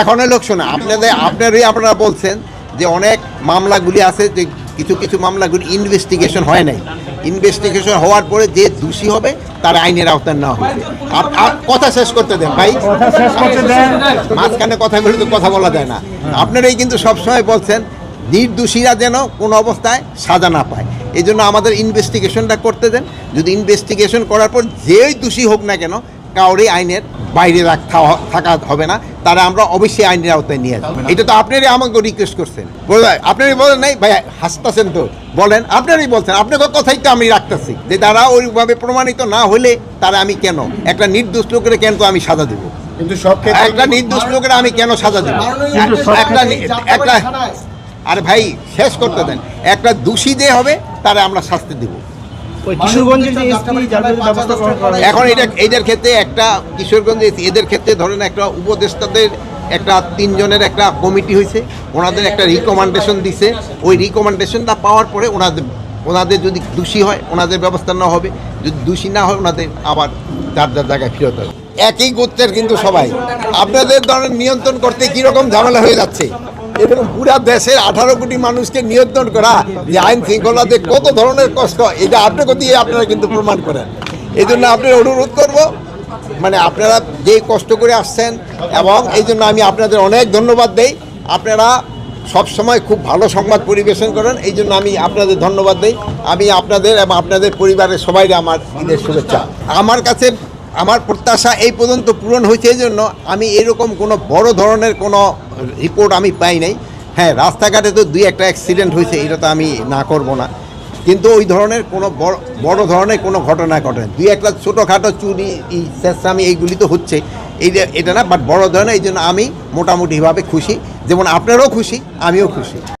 এখন লোক শোনা আপনাদের আপনারই আপনারা বলছেন যে অনেক মামলাগুলি আছে যে কিছু কিছু মামলাগুলি ইনভেস্টিগেশন হয় নাই। ইনভেস্টিগেশন হওয়ার পরে যে দোষী হবে তার আইনের আওতায় নেওয়া হবে কথা শেষ করতে দেন ভাই। শেষ করতে মাঝখানে কথা বলে তো কথা বলা যায় না। আপনারাই কিন্তু সবসময় বলছেন নির্দোষীরা যেন কোনো অবস্থায় সাজা না পায়। এই জন্য আমাদের ইনভেস্টিগেশনটা করতে দেন। যদি ইনভেস্টিগেশন করার পর যেই দোষী হোক না কেন কাউরই আইনের বাইরে রাখা থাকা হবে না তারা আমরা অবশ্যই আইনের আওতায় নিয়ে আসব। এটা তো আপনারই আমাকে রিকোয়েস্ট করছেন। বলে আপনারই বলেন নাই? ভাই হাসতেছেন তো। বলেন আপনারই বলছেন। আপনার কথাই তো আমি রাখতেছি যে তারা ওইভাবে প্রমাণিত না হলে তারা আমি কেন? একটা নির্দোষ লোকের কেন তো আমি সাজা দেবো? কিন্তু সব একটা নির্দোষ লোকের আমি কেন সাজা দেবো? একটা একটা আরে ভাই শেষ করতে দেন। একটা দোষী যে হবে তারা আমরা শাস্তি দেব। ওই কিশোরগঞ্জের যে এসপি যার ব্যবস্থা করা এখন এটা এদের ক্ষেত্রে একটা কিশোরগঞ্জ এদের ক্ষেত্রে ধরেন একটা উপদেষ্টাদের একটা তিনজনের একটা কমিটি হয়েছে ওনাদের একটা রিকমেন্ডেশন দিছে। ওই রিকমেন্ডেশনটা পাওয়ার পরে ওনাদের ওনাদের যদি দোষী হয় ওনাদের ব্যবস্থা না হবে। যদি দোষী না হয় ওনাদের আবার যার যার জায়গায় ফেরত হবে একই গোত্রের কিন্তু সবাই। আপনাদের ধরেন নিয়ন্ত্রণ করতে কীরকম ঝামেলা হয়ে যাচ্ছে? এরকম পুরা দেশের আঠারো কোটি মানুষকে নিয়ন্ত্রণ করা যে আইন শৃঙ্খলাতে কত ধরনের কষ্ট, এটা আপনাকে দিয়ে আপনারা কিন্তু প্রমাণ করেন। এই জন্য আপনার অনুরোধ করব মানে আপনারা যে কষ্ট করে আসছেন এবং এই জন্য আমি আপনাদের অনেক ধন্যবাদ দেই। আপনারা সব সময় খুব ভালো সংবাদ পরিবেশন করেন এই জন্য আমি আপনাদের ধন্যবাদ দিই। আমি আপনাদের এবং আপনাদের পরিবারের সবাই আমার ঈদের শুভেচ্ছা। আমার কাছে আমার প্রত্যাশা এই পর্যন্ত পূরণ হয়েছে জন্য আমি এরকম কোনো বড় ধরনের কোনো রিপোর্ট আমি পাই নাই। হ্যাঁ রাস্তাঘাটে তো দুই একটা অ্যাক্সিডেন্ট হয়েছে, এটা তো আমি না করব না। কিন্তু ওই ধরনের কোনো বড় বড় ধরনের কোনো ঘটনা ঘটে দুই একটা ছোটোখাটো চুরি চেষ্টামি এইগুলি তো হচ্ছে। এই এটা না বাট বড় ধরনের, এই জন্য আমি মোটামুটিভাবে খুশি। যেমন আপনারাও খুশি, আমিও খুশি।